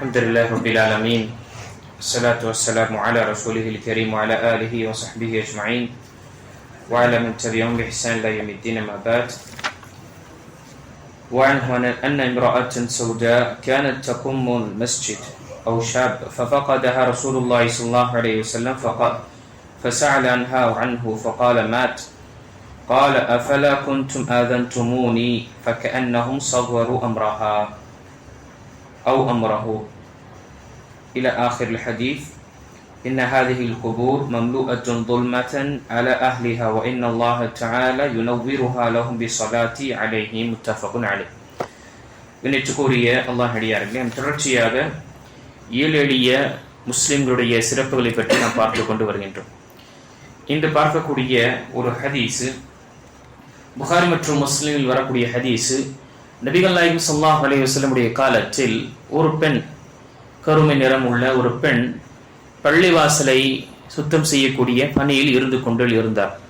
الحمد لله رب العالمين الصلاة والسلام على رسوله الكريم وعلى آله وصحبه أجمعين. وعلى من تبعهم بإحسان إلى يوم الدين ما بعد. وعنه أن امرأة سوداء كانت تقوم المسجد أو شاب ففقدها رسول الله صلى الله عليه وسلم فقال فسأل عنها عنه فقال مات. قال أفلا كنتم آذنتموني؟ فكأنهم صغروا أمرها. أو أمره إلى آخر الحديث إن هذه القبور مملوءة ظلمة على أهلها وإن الله تعالى ينورها لهم بصلاة عليه متفق عليه வினைச்சுக்கூறிய அல்லாஹ் அடியார்களே தொடர்ச்சியாக ஏழு எளிய முஸ்லிம்களுடைய சிறப்புகளை பற்றி நாம் பார்த்து கொண்டு வருகின்றோம் இன்று பார்க்கக்கூடிய ஒரு ஹதீஸு புகாரி மற்றும் முஸ்லிமில் வரக்கூடிய ஹதீஸு நபிகள் நாயகம் சொல்லாஹ் அலி வசலமுடைய காலத்தில் ஒரு பெண் கருமை நிறம் உள்ள ஒரு பெண் பள்ளிவாசலை சுத்தம் செய்யக்கூடிய பணியில் இருந்து கொண்டு இருந்தார்.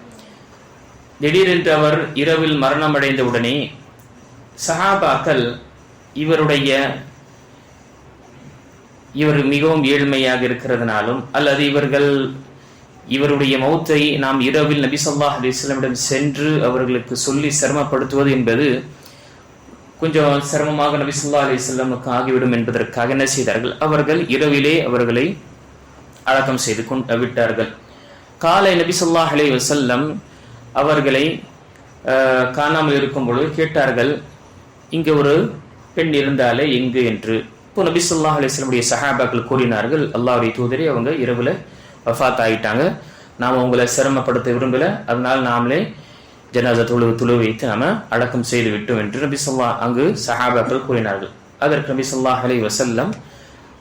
திடீரென்று அவர் இரவில் மரணமடைந்தவுடனே சஹாபாக்கள் இவருடைய இவர் மிகவும் ஏழ்மையாக இருக்கிறதுனாலும் அல்லது இவர்கள் இவருடைய மௌத்தை நாம் இரவில் நபி சொல்லாஹ் அலிஸ்லமிடம் சென்று அவர்களுக்கு சொல்லி சிரமப்படுத்துவது என்பது கொஞ்சம் சிரமமாக நபி சொல்லா அலிஸ்லமுக்கு ஆகிவிடும் என்பதற்காக என்ன செய்தார்கள்? அவர்கள் இரவிலே அவர்களை அடக்கம் செய்து கொண்டு விட்டார்கள். காலை நபி சொல்லாஹ் அலி வசல்லம் அவர்களை காணாமல் இருக்கும் பொழுது கேட்டார்கள் இங்கே ஒரு பெண் இருந்தாலே எங்கு? என்று. இப்போ நபி சொல்லாஹ் அலிஸ்லமுடைய சஹாபாக்கள் கூறினார்கள் அல்லாவுடைய தூதரே அவங்க இரவில் வஃத் ஆகிட்டாங்க நாம் உங்களை சிரமப்படுத்த விரும்பல. அதனால் நாமளே ஜனாசா துளு துளு வைத்து நாம அடக்கம் செய்து விட்டோம் என்று நபி சொல்லா அங்கு சஹாபாக்கள் கூறினார்கள். அதற்கு நபி சொல்லா அலி வசல்லம்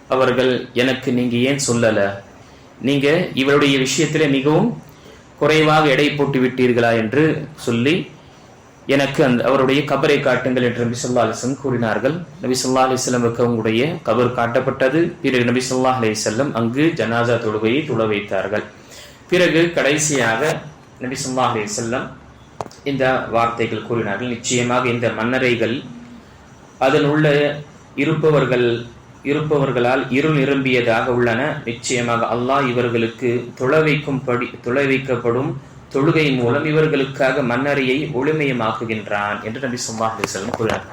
அவர்கள் எனக்கு நீங்க ஏன் சொல்லல? நீங்க இவருடைய விஷயத்திலே மிகவும் குறைவாக எடை போட்டு விட்டீர்களா? என்று சொல்லி எனக்கு அந்த அவருடைய கபரை காட்டுங்கள் என்று நபி சொல்லா அலிஸ்லம் கூறினார்கள். நபி சொல்லா அலிஸ்லமுக்கு அவங்களுடைய கபர் காட்டப்பட்டது. பிறகு நபி சொல்லா அலி செல்லம் அங்கு ஜனாசா தொழுகையை துள வைத்தார்கள். பிறகு கடைசியாக நபி சொல்லா அலி செல்லம் இந்த வார்த்தைகள் கூறினார்கள். நிச்சயமாக இந்த மன்னரைகள் அதன் உள்ள இருப்பவர்கள் இருப்பவர்களால் இருள் நிரம்பியதாக உள்ளன. நிச்சயமாக அல்லாஹ் இவர்களுக்கு தொலை வைக்கும்படி தொலை வைக்கப்படும் தொழுகை மூலம் இவர்களுக்காக மன்னரையை ஒளிமயமாக்குகின்றான் என்று நபி சொல்லா அலிசல்லம் கூறினார்.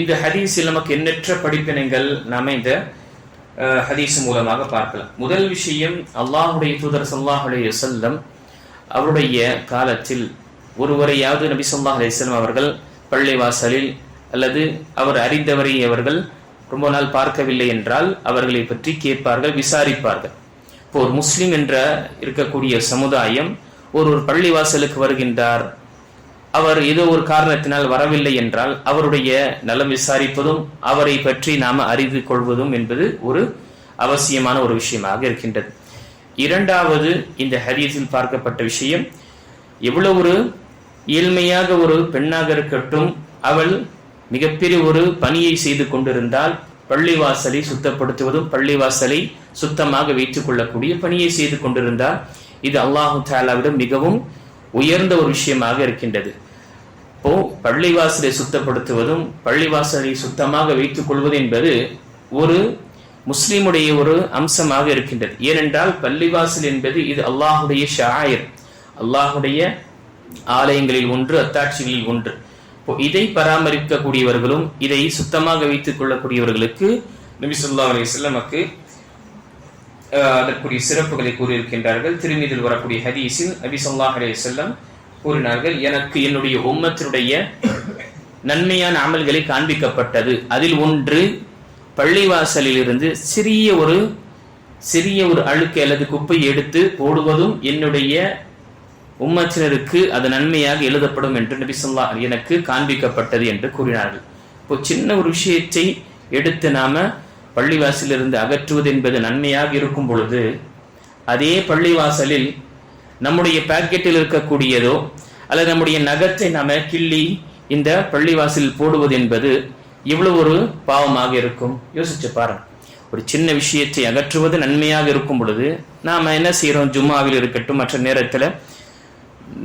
இந்த ஹதீஸில் நமக்கு எண்ணற்ற படிப்பினைகள் நாம இந்த ஹதீஸ் மூலமாக பார்க்கலாம். முதல் விஷயம் அல்லாஹுடைய தூதர் சல்லாஹுடைய செல்லம் அவருடைய காலத்தில் ஒருவரையாவது நபி சொல்லா அலிஸ்லாம் அவர்கள் பள்ளிவாசலில் அல்லது அவர் அறிந்தவரை அவர்கள் ரொம்ப நாள் பார்க்கவில்லை என்றால் அவர்களை பற்றி கேட்பார்கள் விசாரிப்பார்கள். இப்போ ஒரு முஸ்லீம் என்ற இருக்கக்கூடிய சமுதாயம் ஒரு ஒரு பள்ளிவாசலுக்கு வருகின்றார். அவர் ஏதோ ஒரு காரணத்தினால் வரவில்லை என்றால் அவருடைய நலம் விசாரிப்பதும் அவரை பற்றி நாம அறிந்து கொள்வதும் என்பது ஒரு அவசியமான ஒரு விஷயமாக இருக்கின்றது. இரண்டாவது இந்த ஹரியத்தில் பார்க்கப்பட்ட விஷயம் எவ்வளவு ஒரு ஏழ்மையாக ஒரு பெண்ணாக இருக்கட்டும் அவள் மிகப்பெரிய ஒரு பணியை செய்து கொண்டிருந்தால் பள்ளிவாசலை சுத்தப்படுத்துவதும் பள்ளிவாசலை சுத்தமாக வைத்துக் கொள்ளக்கூடிய பணியை செய்து கொண்டிருந்தால் இது அல்லாஹு தாலாவிடம் மிகவும் உயர்ந்த ஒரு விஷயமாக இருக்கின்றது. இப்போ பள்ளிவாசலை சுத்தப்படுத்துவதும் பள்ளிவாசலை சுத்தமாக வைத்துக் கொள்வது என்பது ஒரு முஸ்லிமுடைய ஒரு அம்சமாக இருக்கின்றது. ஏனென்றால் பள்ளிவாசல் என்பது இது அல்லாஹுடைய ஷாயர் அல்லாஹுடைய ஆலயங்களில் ஒன்று அத்தாட்சிகளில் ஒன்று. இதை பராமரிக்கக்கூடியவர்களும் இதை சுத்தமாக வைத்துக் கொள்ளக்கூடியவர்களுக்கு நபி சொல்லா அலி செல்லமக்கு அதற்குரிய சிறப்புகளை கூறியிருக்கின்றார்கள். திருமீதில் வரக்கூடிய ஹதீஸில் நபி சொல்லாஹ் அலி செல்லம் கூறினார்கள் எனக்கு என்னுடைய உம்மத்தினுடைய நன்மையான அமல்களை காண்பிக்கப்பட்டது. அதில் ஒன்று பள்ளிவாசலில் இருந்து சிறிய ஒரு சிறிய ஒரு அழுக்கை அல்லது குப்பை எடுத்து போடுவதும் என்னுடைய உம்மச்சினருக்கு அது நன்மையாக எழுதப்படும் என்று நபிசல்லா எனக்கு காண்பிக்கப்பட்டது என்று கூறினார்கள். இப்போ சின்ன ஒரு விஷயத்தை எடுத்து நாம பள்ளிவாசலிருந்து அகற்றுவது என்பது நன்மையாக இருக்கும் பொழுது அதே பள்ளிவாசலில் நம்முடைய பாக்கெட்டில் இருக்கக்கூடியதோ அல்லது நம்முடைய நகத்தை நாம கிள்ளி இந்த பள்ளிவாசலில் போடுவது என்பது இவ்வளவு ஒரு பாவமாக இருக்கும். யோசிச்சு பாருங்க. ஒரு சின்ன விஷயத்தை அகற்றுவது நன்மையாக இருக்கும் பொழுது நாம என்ன செய்யறோம் ஜும்மாவில் இருக்கட்டும் மற்ற நேரத்துல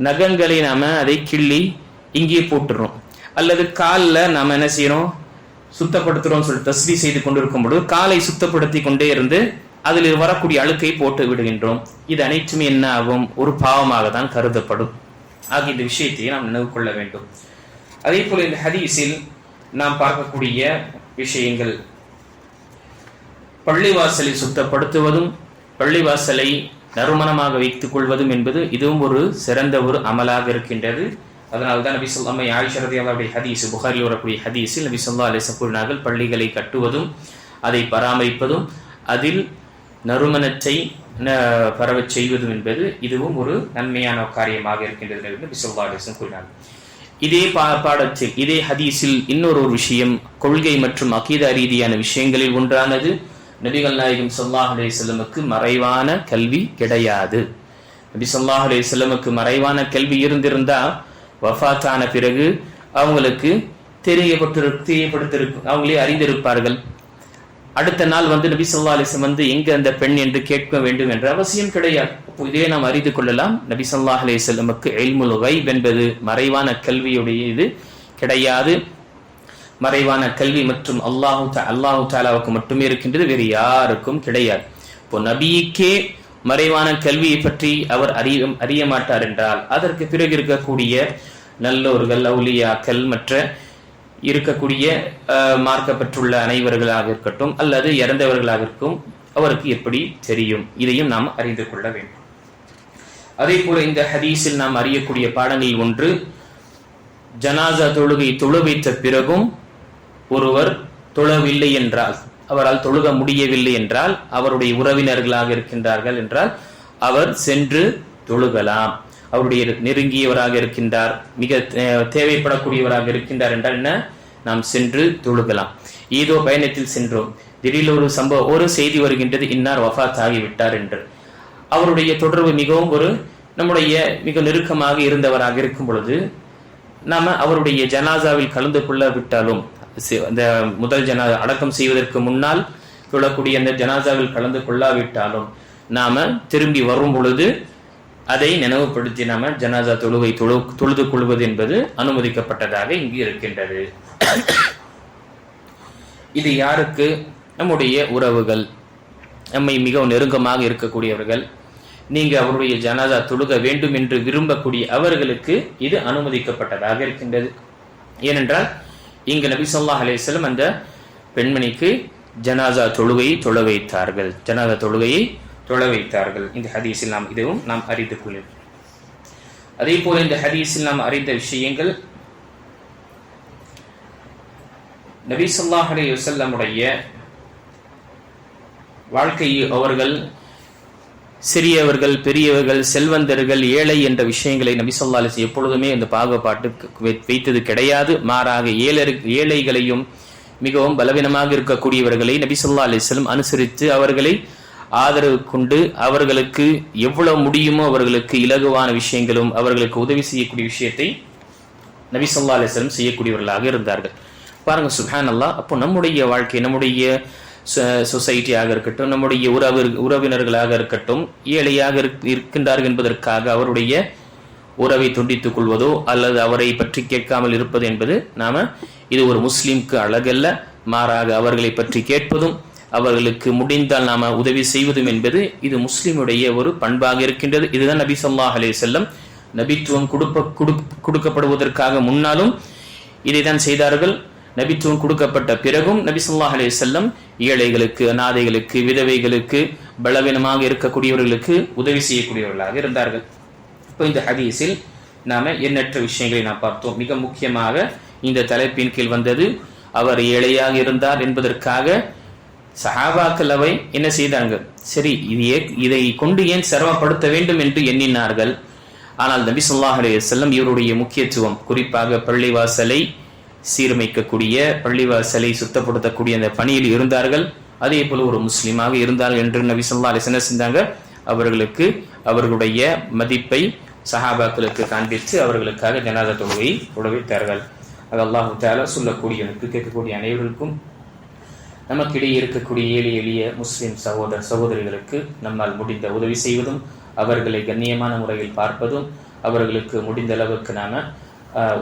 நகங்களை நாம அதை கிள்ளி இங்கே போட்டுறோம். அல்லது காலில் நாம என்ன செய்யறோம்? சுத்தப்படுத்துறோம்னு சொல்லி தஸ்வி செய்து கொண்டிருக்கும் பொழுது காலை சுத்தப்படுத்தி கொண்டே இருந்து அதில் வரக்கூடிய அழுக்கை போட்டு விடுகின்றோம். இது அனைத்துமே என்ன ஆகும்? ஒரு பாவமாக தான் கருதப்படும். ஆகிய இந்த விஷயத்தை நாம் நினைவு கொள்ள வேண்டும். அதே போல இந்த ஹதீஸில் நாம் பார்க்கக்கூடிய விஷயங்கள். பள்ளிவாசலை சுத்தப்படுத்துவதும் பள்ளிவாசலை நறுமணமாக வைத்துக் கொள்வதும் என்பது இதுவும் ஒரு சிறந்த ஒரு அமலாக இருக்கின்றது. அதனால் தான் நபி சொல்லாமை ஆயிஷரதி அல்லாவுடைய ஹதீஸ் புகாரில் வரக்கூடிய ஹதீஸில் நபி சொல்லா அலிச கூறினார்கள் பள்ளிகளை கட்டுவதும் அதை பராமரிப்பதும் அதில் நறுமணத்தை ந- பரவச் செய்வதும் என்பது இதுவும் ஒரு நன்மையான காரியமாக இருக்கின்றது என்று நபி சொல்லா அலிசன் கூறினார்கள். இதே பா பாடத்தில் இதே ஹதீஸில் இன்னொரு ஒரு விஷயம் கொள்கை மற்றும் அகீதா ரீதியான விஷயங்களில் ஒன்றானது நபிகள் நாயகம் சொல்லாஹ் அலே செல்லமுக்கு மறைவான கல்வி கிடையாது. நபி சொல்லாஹ் அலே செல்லமுக்கு மறைவான கல்வி இருந்திருந்தா வஃபாத்தான பிறகு அவங்களுக்கு தெரியப்பட்டு தெரியப்படுத்திருக்கும் அவங்களே அறிந்திருப்பார்கள். அடுத்த நாள் வந்து நபி சொல்லா அலிஸ்லம் வந்து எங்க அந்த பெண் என்று கேட்க வேண்டும் என்ற அவசியம் கிடையாது. அப்போ இதே நாம் அறிந்து கொள்ளலாம். நபி ஸல்லல்லாஹு அலைஹி வஸல்லமுக்கு இல்முல் என்பது மறைவான கல்வியுடைய இது கிடையாது. மறைவான கல்வி மற்றும் அல்லாஹு அல்லாஹு தாலாவுக்கு மட்டுமே இருக்கின்றது வேறு யாருக்கும் கிடையாது. இப்போ நபிக்கே மறைவான கல்வியை பற்றி அவர் அறிய அறிய மாட்டார் என்றால் அதற்கு பிறகு இருக்கக்கூடிய நல்லோர்கள் அவுலியாக்கள் மற்ற இருக்கக்கூடிய அஹ், மார்க்கப்பட்டுள்ள அனைவர்களாக இருக்கட்டும் அல்லது இறந்தவர்களாக இருக்கும் அவருக்கு எப்படி தெரியும்? இதையும் நாம் அறிந்து கொள்ள வேண்டும். அதே போல இந்த ஹதீஸில் நாம் அறியக்கூடிய பாடங்களில் ஒன்று ஜனாசா தொழுகை தொழ வைத்த பிறகும் ஒருவர் தொழவில்லை என்றால் அவரால் தொழுக முடியவில்லை என்றால் அவருடைய உறவினர்களாக இருக்கின்றார்கள் என்றால் அவர் சென்று தொழுகலாம். அவருடைய நெருங்கியவராக இருக்கின்றார் மிக தேவைப்படக்கூடியவராக இருக்கின்றார் என்றால் என்ன? நாம் சென்று தொழுகலாம். ஏதோ பயணத்தில் சென்றோம். திடீர்னு ஒரு சம்பவம் ஒரு செய்தி வருகின்றது இன்னார் வஃபாத் ஆகிவிட்டார் என்று. அவருடைய தொடர்பு மிகவும் ஒரு நம்முடைய மிக நெருக்கமாக இருந்தவராக இருக்கும் பொழுது நாம அவருடைய ஜனாசாவில் கலந்து கொள்ள விட்டாலும் அந்த முதல் ஜனா அடக்கம் செய்வதற்கு முன்னால் சொல்லக்கூடிய அந்த ஜனாசாவில் கலந்து கொள்ளாவிட்டாலும் நாம திரும்பி வரும் பொழுது அதை நினைவுபடுத்தி நாம ஜனாசா தொழுகை தொழு தொழுது கொள்வது என்பது அனுமதிக்கப்பட்டதாக இங்கு இருக்கின்றது. இது யாருக்கு? நம்முடைய உறவுகள். நம்மை மிகவும் நெருக்கமாக இருக்கக்கூடியவர்கள். நீங்க அவருடைய ஜனாதா தொழுக வேண்டும் என்று விரும்பக்கூடிய அவர்களுக்கு இது அனுமதிக்கப்பட்டதாக இருக்கின்றது. ஏனென்றால் இங்கு நபி சொல்லா அலைஹி அந்த பெண்மணிக்கு ஜனாசா தொழுகையை தொழ வைத்தார்கள். ஜனாதா தொழுகையை தொழ வைத்தார்கள். இந்த ஹதீஸில் நாம் இதுவும் நாம் அறிந்து கொள்ளும் அதே போல இந்த ஹதீஸில் நாம் அறிந்த விஷயங்கள் நபி சொல்லாஹ் அலி வசல்லமுடைய வாழ்க்கையை அவர்கள் சிறியவர்கள் பெரியவர்கள் செல்வந்தர்கள் ஏழை என்ற விஷயங்களை நபி ஸல்லல்லாஹு எப்பொழுதுமே இந்த பாகுபாட்டு வை- வைத்தது கிடையாது. மாறாக ஏழை ஏழைகளையும் மிகவும் பலவீனமாக இருக்கக்கூடியவர்களை நபி ஸல்லல்லாஹு அனுசரித்து அவர்களை ஆதரவு கொண்டு அவர்களுக்கு எவ்வளவு முடியுமோ அவர்களுக்கு இலகுவான விஷயங்களும் அவர்களுக்கு உதவி செய்யக்கூடிய விஷயத்தை நபி ஸல்லல்லாஹு செய்யக்கூடியவர்களாக இருந்தார்கள். பாருங்க சுஹான் அல்லா அப்போ நம்முடைய வாழ்க்கை நம்முடைய சொசைட்டியாக இருக்கட்டும் நம்முடைய உறவு உறவினர்களாக இருக்கட்டும் ஏழையாக இருக்- இருக்கின்றார்கள் என்பதற்காக அவருடைய உறவை துண்டித்துக் கொள்வதோ அல்லது அவரை பற்றி கேட்காமல் இருப்பது என்பது நாம இது ஒரு முஸ்லீம்க்கு அழகல்ல. மாறாக அவர்களை பற்றி கேட்பதும் அவர்களுக்கு முடிந்தால் நாம உதவி செய்வதும் என்பது இது முஸ்லிமுடைய ஒரு பண்பாக இருக்கின்றது. இதுதான் நபி சொல்லாஹ் அலே செல்லம் நபித்துவம் கொடுப்ப கொடுக்கப்படுவதற்காக முன்னாலும் இதைதான் செய்தார்கள். நபித்துவம் கொடுக்கப்பட்ட பிறகும் நபி சொல்லா அலே செல்லம் ஏழைகளுக்கு அநாதைகளுக்கு விதவைகளுக்கு பலவீனமாக இருக்கக்கூடியவர்களுக்கு உதவி செய்யக்கூடியவர்களாக இருந்தார்கள். இப்போ இந்த ஹதீஸில் நாம எண்ணற்ற விஷயங்களை நாம் பார்த்தோம். மிக முக்கியமாக இந்த தலைப்பின் கீழ் வந்தது அவர் ஏழையாக இருந்தார் என்பதற்காக சஹாபாக்கள் அவை என்ன செய்தாங்க? சரி இது ஏ- இதை கொண்டு ஏன் சிரமப்படுத்த வேண்டும் என்று எண்ணினார்கள்? ஆனால் நபி சொல்லாஹ் அலைஹி இவருடைய முக்கியத்துவம் குறிப்பாக பள்ளிவாசலை சீரமைக்கக்கூடிய பள்ளிவாசலை சுத்தப்படுத்தக்கூடிய அந்த பணியில் இருந்தார்கள். அதே போல ஒரு முஸ்லீமாக இருந்தார்கள் என்று நபி ஸல்லல்லாஹு என்ன செஞ்சாங்க அவர்களுக்கு அவர்களுடைய மதிப்பை சஹாபாக்களுக்கு காண்பித்து அவர்களுக்காக ஜனாத தொழுகையை உடவித்தார்கள் அது அல்லாஹு தாலா சொல்லக்கூடியவனுக்கு கேட்கக்கூடிய அனைவருக்கும் நமக்கிடையே இருக்கக்கூடிய ஏழை எளிய முஸ்லிம் சகோதர சகோதரிகளுக்கு நம்மால் முடிந்த உதவி செய்வதும் அவர்களை கண்ணியமான முறையில் பார்ப்பதும் அவர்களுக்கு முடிந்த அளவுக்கு நாம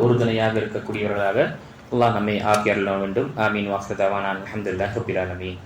உறுதுணையாக இருக்கக்கூடியவர்களாக அல்லாஹ் நம்மை ஆக்கி அருள வேண்டும் ஆமீன் வாஹ்ரதாவான் அல்ஹம்துலில்லாஹி ரப்பில் ஆலமீன்